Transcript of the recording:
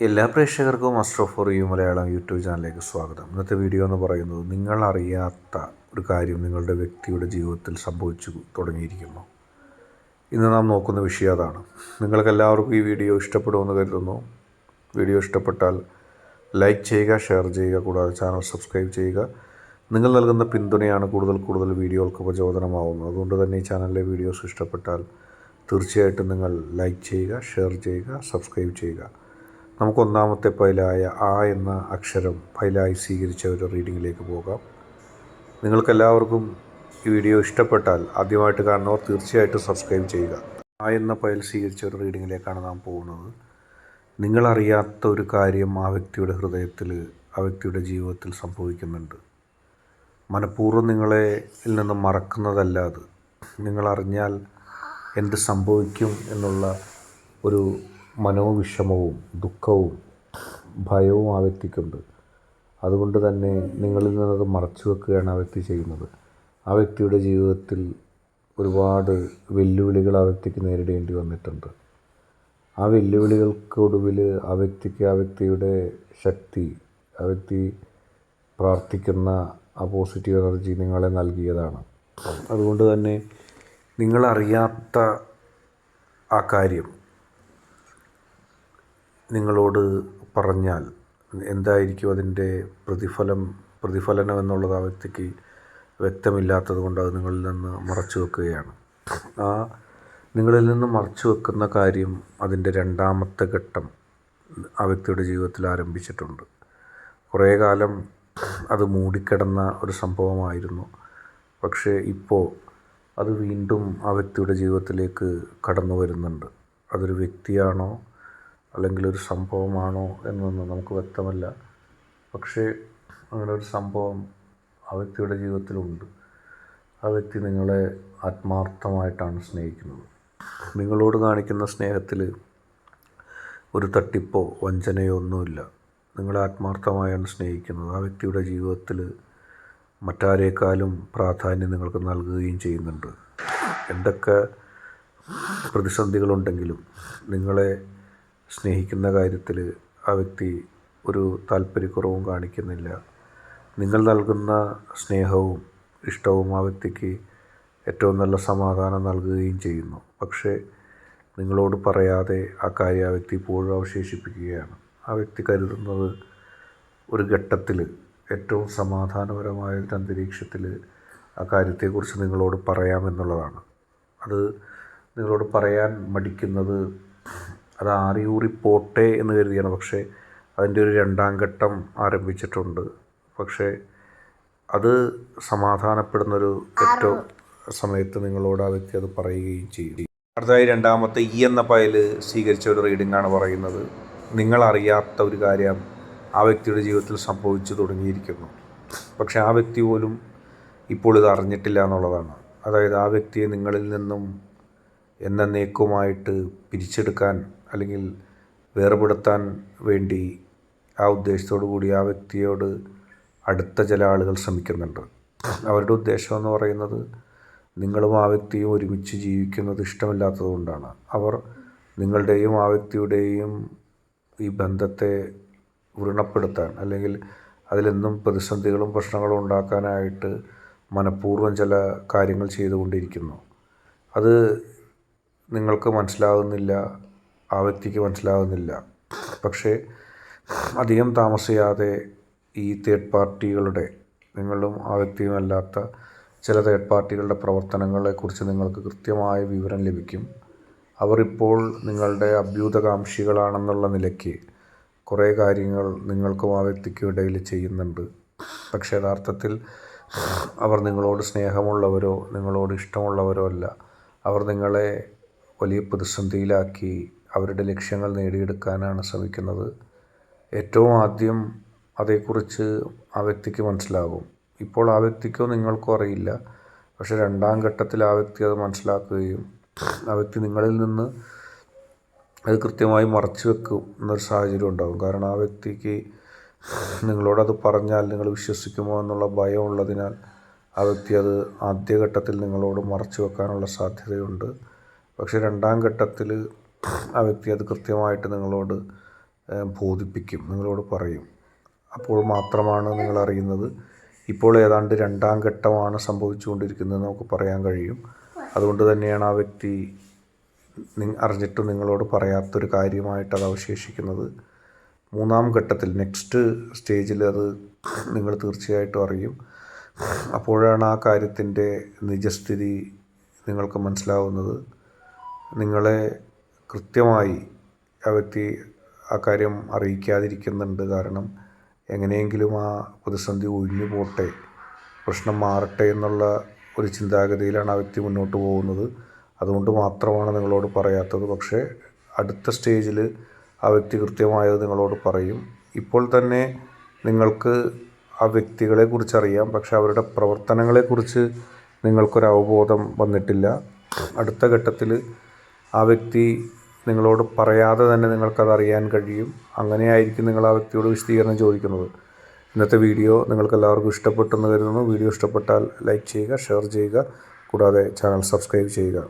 എല്ലാ പ്രേക്ഷകർക്കും astro for you Malayalam YouTube ചാനലിലേക്ക് സ്വാഗതം. ഇന്നത്തെ വീഡിയോ എന്ന് പറയുന്നത് നിങ്ങൾ അറിയാത്ത ഒരു കാര്യം നിങ്ങളുടെ വ്യക്തിയുടെ ജീവിതത്തിൽ സംഭവിച്ചു തുടങ്ങിയിരിക്കുന്നു. ഇന്ന് നാം നോക്കുന്ന വിഷയം അതാണ്. നിങ്ങൾക്ക് എല്ലാവർക്കും ഈ വീഡിയോ ഇഷ്ടപ്പെടുമെന്ന് കരുതുന്നു. വീഡിയോ ഇഷ്ടപ്പെട്ടാൽ ലൈക്ക് ചെയ്യുക ഷെയർ ചെയ്യുക കൂടാതെ ചാനൽ സബ്സ്ക്രൈബ് ചെയ്യുക. നിങ്ങൾ നൽകുന്ന പിന്തുണയാണ് കൂടുതൽ കൂടുതൽ വീഡിയോകൾക്ക് പ്രചോദനമാവുന്നത്. അതുകൊണ്ട് തന്നെ ഈ ചാനലിലെ വീഡിയോസ് ഇഷ്ടപ്പെട്ടാൽ തീർച്ചയായിട്ടും നിങ്ങൾ ലൈക്ക് ചെയ്യുക ഷെയർ ചെയ്യുക സബ്സ്ക്രൈബ് ചെയ്യുക. നമുക്ക് ഒന്നാമത്തെ പൈലായ ആ എന്ന അക്ഷരം ഫയലായി സ്വീകരിച്ച ഒരു റീഡിങ്ങിലേക്ക് പോകാം. നിങ്ങൾക്കെല്ലാവർക്കും ഈ വീഡിയോ ഇഷ്ടപ്പെട്ടാൽ ആദ്യമായിട്ട് കാണുന്നവർ തീർച്ചയായിട്ടും സബ്സ്ക്രൈബ് ചെയ്യുക. ആ എന്ന ഫയൽ സ്വീകരിച്ച ഒരു റീഡിങ്ങിലേക്കാണ് നാം പോകുന്നത്. നിങ്ങളറിയാത്ത ഒരു കാര്യം ആ വ്യക്തിയുടെ ഹൃദയത്തിൽ ആ വ്യക്തിയുടെ ജീവിതത്തിൽ സംഭവിക്കുന്നുണ്ട്. മനഃപൂർവം നിങ്ങളെ നിന്ന് മറക്കുന്നതല്ല അത് നിങ്ങളറിഞ്ഞാൽ എന്ത് സംഭവിക്കും എന്നുള്ള ഒരു മനോവിഷമവും ദുഃഖവും ഭയവും ആ വ്യക്തിക്കുണ്ട്. അതുകൊണ്ട് തന്നെ നിങ്ങളിൽ നിന്നത് മറച്ചു വെക്കുകയാണ് ആ വ്യക്തി ചെയ്യുന്നത്. ആ വ്യക്തിയുടെ ജീവിതത്തിൽ ഒരുപാട് വെല്ലുവിളികൾ ആ വ്യക്തിക്ക് നേരിടേണ്ടി വന്നിട്ടുണ്ട്. ആ വെല്ലുവിളികൾക്കൊടുവിൽ ആ വ്യക്തിക്ക് ആ വ്യക്തിയുടെ ശക്തി ആ വ്യക്തി പ്രാർത്ഥിക്കുന്ന ആ പോസിറ്റീവ് എനർജി നിങ്ങളെ നൽകിയതാണ്. അതുകൊണ്ട് തന്നെ നിങ്ങളറിയാത്ത ആ കാര്യം നിങ്ങളോട് പറഞ്ഞാൽ എന്തായിരിക്കും അതിന്റെ പ്രതിഫലം പ്രതിഫലനം എന്നുള്ളത് ആ വ്യക്തിക്ക് വ്യക്തമില്ലാത്തത് കൊണ്ട് അത് നിങ്ങളിൽ നിന്ന് മറച്ചു വെക്കുകയാണ്. ആ നിങ്ങളിൽ നിന്ന് മറച്ചു വെക്കുന്ന കാര്യം അതിന്റെ രണ്ടാമത്തെ ഘട്ടം ആ വ്യക്തിയുടെ ജീവിതത്തിൽ ആരംഭിച്ചിട്ടുണ്ട്. കുറേ കാലം അത് മൂടിക്കിടന്ന ഒരു സംഭവമായിരുന്നു. പക്ഷേ ഇപ്പോൾ അത് വീണ്ടും ആ വ്യക്തിയുടെ ജീവിതത്തിലേക്ക് കടന്നു വരുന്നുണ്ട്. അതൊരു വ്യക്തിയാണോ അല്ലെങ്കിൽ ഒരു സംഭവമാണോ എന്നൊന്നും നമുക്ക് വ്യക്തമല്ല. പക്ഷേ അങ്ങനെ ഒരു സംഭവം ആ വ്യക്തിയുടെ ജീവിതത്തിലുണ്ട്. ആ വ്യക്തി നിങ്ങളെ ആത്മാർത്ഥമായിട്ടാണ് സ്നേഹിക്കുന്നത്. നിങ്ങളോട് കാണിക്കുന്ന സ്നേഹത്തിൽ ഒരു തട്ടിപ്പോ വഞ്ചനയോ ഒന്നുമില്ല. നിങ്ങളെ ആത്മാർത്ഥമായാണ് സ്നേഹിക്കുന്നത്. ആ വ്യക്തിയുടെ ജീവിതത്തിൽ മറ്റാരേക്കാളും പ്രാധാന്യം നിങ്ങൾക്ക് നൽകുകയും ചെയ്യുന്നുണ്ട്. എന്തൊക്കെ പ്രതിസന്ധികളുണ്ടെങ്കിലും നിങ്ങളെ സ്നേഹിക്കുന്ന കാര്യത്തിൽ ആ വ്യക്തി ഒരു താല്പര്യക്കുറവും കാണിക്കുന്നില്ല. നിങ്ങൾ നൽകുന്ന സ്നേഹവും ഇഷ്ടവും ആ വ്യക്തിക്ക് ഏറ്റവും നല്ല സമാധാനം നൽകുകയും ചെയ്യുന്നു. പക്ഷേ നിങ്ങളോട് പറയാതെ ആ കാര്യം ആ വ്യക്തി ഇപ്പോഴും അവശേഷിപ്പിക്കുകയാണ്. ആ വ്യക്തി കരുതുന്നത് ഒരു ഘട്ടത്തിൽ ഏറ്റവും സമാധാനപരമായ ഒരു അന്തരീക്ഷത്തിൽ ആ കാര്യത്തെക്കുറിച്ച് നിങ്ങളോട് പറയാമെന്നുള്ളതാണ്. അത് നിങ്ങളോട് പറയാൻ മടിക്കുന്നത് അത് ആറിയൂറിപ്പോട്ടെ എന്ന് കരുതിയാണ്. പക്ഷേ അതിന്റെ ഒരു രണ്ടാം ഘട്ടം ആരംഭിച്ചിട്ടുണ്ട്. പക്ഷേ അത് സമാധാനപ്പെടുന്നൊരു ഏറ്റവും സമയത്ത് നിങ്ങളോട് ആ വ്യക്തി അത് പറയുകയും ചെയ്യും അടുത്തതായി രണ്ടാമത്തെ ഈ എന്ന പയൽ സ്വീകരിച്ച ഒരു റീഡിംഗ് ആണ് പറയുന്നത്. നിങ്ങളറിയാത്ത ഒരു കാര്യം ആ വ്യക്തിയുടെ ജീവിതത്തിൽ സംഭവിച്ചു തുടങ്ങിയിരിക്കുന്നു. പക്ഷെ ആ വ്യക്തി പോലും ഇപ്പോൾ ഇത് അറിഞ്ഞിട്ടില്ല എന്നുള്ളതാണ്. അതായത് ആ വ്യക്തിയെ നിങ്ങളിൽ നിന്നും എന്നേക്കുമായിട്ട് പിരിച്ചെടുക്കാൻ അല്ലെങ്കിൽ വേർപെടുത്താൻ വേണ്ടി ആ ഉദ്ദേശത്തോടു കൂടി ആ വ്യക്തിയോട് അടുത്ത ചില ആളുകൾ ശ്രമിക്കുന്നുണ്ട്. അവരുടെ ഉദ്ദേശം എന്ന് പറയുന്നത് നിങ്ങളും ആ വ്യക്തിയും ഒരുമിച്ച് ജീവിക്കുന്നത് ഇഷ്ടമില്ലാത്തത് കൊണ്ടാണ്. അവർ നിങ്ങളുടെയും ആ വ്യക്തിയുടെയും ഈ ബന്ധത്തെ വൃണപ്പെടുത്താൻ അല്ലെങ്കിൽ അതിലെന്നും പ്രതിസന്ധികളും പ്രശ്നങ്ങളും ഉണ്ടാക്കാനായിട്ട് മനഃപൂർവം ചില കാര്യങ്ങൾ ചെയ്തുകൊണ്ടിരിക്കുന്നു. അത് നിങ്ങൾക്ക് മനസ്സിലാകുന്നില്ല ആ വ്യക്തിക്ക് മനസ്സിലാകുന്നില്ല പക്ഷേ അധികം താമസിയാതെ ഈ തേർഡ് പാർട്ടികളുടെ നിങ്ങളും ആ വ്യക്തിയും അല്ലാത്ത ചില തേർഡ് പാർട്ടികളുടെ പ്രവർത്തനങ്ങളെക്കുറിച്ച് നിങ്ങൾക്ക് കൃത്യമായ വിവരം ലഭിക്കും. അവർ ഇപ്പോൾ നിങ്ങളുടെ അഭ്യുതകാംക്ഷികളാണെന്നുള്ള നിലയ്ക്ക് കുറേ കാര്യങ്ങൾ നിങ്ങൾക്കും ആ വ്യക്തിക്കും ഇടയിൽ ചെയ്യുന്നുണ്ട്. പക്ഷേ യഥാർത്ഥത്തിൽ അവർ നിങ്ങളോട് സ്നേഹമുള്ളവരോ നിങ്ങളോട് ഇഷ്ടമുള്ളവരോ അല്ല. അവർ നിങ്ങളെ വലിയ പ്രതിസന്ധിയിലാക്കി അവരുടെ ലക്ഷ്യങ്ങൾ നേടിയെടുക്കാനാണ് ശ്രമിക്കുന്നത്. ഏറ്റവും ആദ്യം അതേക്കുറിച്ച് ആ വ്യക്തിക്ക് മനസ്സിലാകും. ഇപ്പോൾ ആ വ്യക്തിക്കോ നിങ്ങൾക്കോ അറിയില്ല. പക്ഷേ രണ്ടാം ഘട്ടത്തിൽ ആ വ്യക്തി അത് മനസ്സിലാക്കുകയും ആ വ്യക്തി നിങ്ങളിൽ നിന്ന് അത് കൃത്യമായി മറച്ചു വെക്കും എന്നൊരു സാഹചര്യം ഉണ്ടാകും. കാരണം ആ വ്യക്തിക്ക് നിങ്ങളോടത് പറഞ്ഞാൽ നിങ്ങൾ വിശ്വസിക്കുമോ എന്നുള്ള ഭയം ഉള്ളതിനാൽ ആ വ്യക്തി അത് ആദ്യഘട്ടത്തിൽ നിങ്ങളോട് മറച്ചു വെക്കാനുള്ള സാധ്യതയുണ്ട്. പക്ഷേ രണ്ടാം ഘട്ടത്തിൽ ആ വ്യക്തി അത് കൃത്യമായിട്ട് നിങ്ങളോട് ബോധിപ്പിക്കും നിങ്ങളോട് പറയും. അപ്പോൾ മാത്രമാണ് നിങ്ങൾ അറിയുന്നത്. ഇപ്പോൾ ഏതാണ്ട് രണ്ടാം ഘട്ടമാണ് സംഭവിച്ചുകൊണ്ടിരിക്കുന്നത് നമുക്ക് പറയാൻ കഴിയും. അതുകൊണ്ട് തന്നെയാണ് ആ വ്യക്തി അറിഞ്ഞിട്ട് നിങ്ങളോട് പറയാത്തൊരു കാര്യമായിട്ട് അത് അവശേഷിക്കുന്നത്. മൂന്നാം ഘട്ടത്തിൽ നെക്സ്റ്റ് സ്റ്റേജിൽ അത് നിങ്ങൾ തീർച്ചയായിട്ടും അറിയും. അപ്പോഴാണ് ആ കാര്യത്തിന്റെ നിജസ്ഥിതി നിങ്ങൾക്ക് മനസ്സിലാവുന്നത്. നിങ്ങളെ കൃത്യമായി ആ വ്യക്തി ആ കാര്യം അറിയിക്കാതിരിക്കുന്നുണ്ട് കാരണം എങ്ങനെയെങ്കിലും ആ പ്രതിസന്ധി ഒഴിഞ്ഞു പോട്ടെ പ്രശ്നം മാറട്ടെ എന്നുള്ള ഒരു ചിന്താഗതിയിലാണ് ആ വ്യക്തി മുന്നോട്ട് പോകുന്നത്. അതുകൊണ്ട് മാത്രമാണ് നിങ്ങളോട് പറയാത്തത്. പക്ഷേ അടുത്ത സ്റ്റേജിൽ ആ വ്യക്തി കൃത്യമായത് നിങ്ങളോട് പറയും. ഇപ്പോൾ തന്നെ നിങ്ങൾക്ക് ആ വ്യക്തികളെക്കുറിച്ച് അറിയാം പക്ഷെ അവരുടെ പ്രവർത്തനങ്ങളെക്കുറിച്ച് നിങ്ങൾക്കൊരു അവബോധം വന്നിട്ടില്ല. അടുത്ത ഘട്ടത്തിൽ ആ വ്യക്തി നിങ്ങളോട് പറയാതെ തന്നെ നിങ്ങൾക്കത് അറിയാൻ കഴിയും. അങ്ങനെയായിരിക്കും നിങ്ങൾ ആ വ്യക്തിയോട് വിശദീകരണം ചോദിക്കുന്നത്. ഇന്നത്തെ വീഡിയോ നിങ്ങൾക്ക് എല്ലാവർക്കും ഇഷ്ടപ്പെട്ടെന്ന് കരുതുന്നു. വീഡിയോ ഇഷ്ടപ്പെട്ടാൽ ലൈക്ക് ചെയ്യുക ഷെയർ ചെയ്യുക കൂടാതെ ചാനൽ സബ്സ്ക്രൈബ് ചെയ്യുക.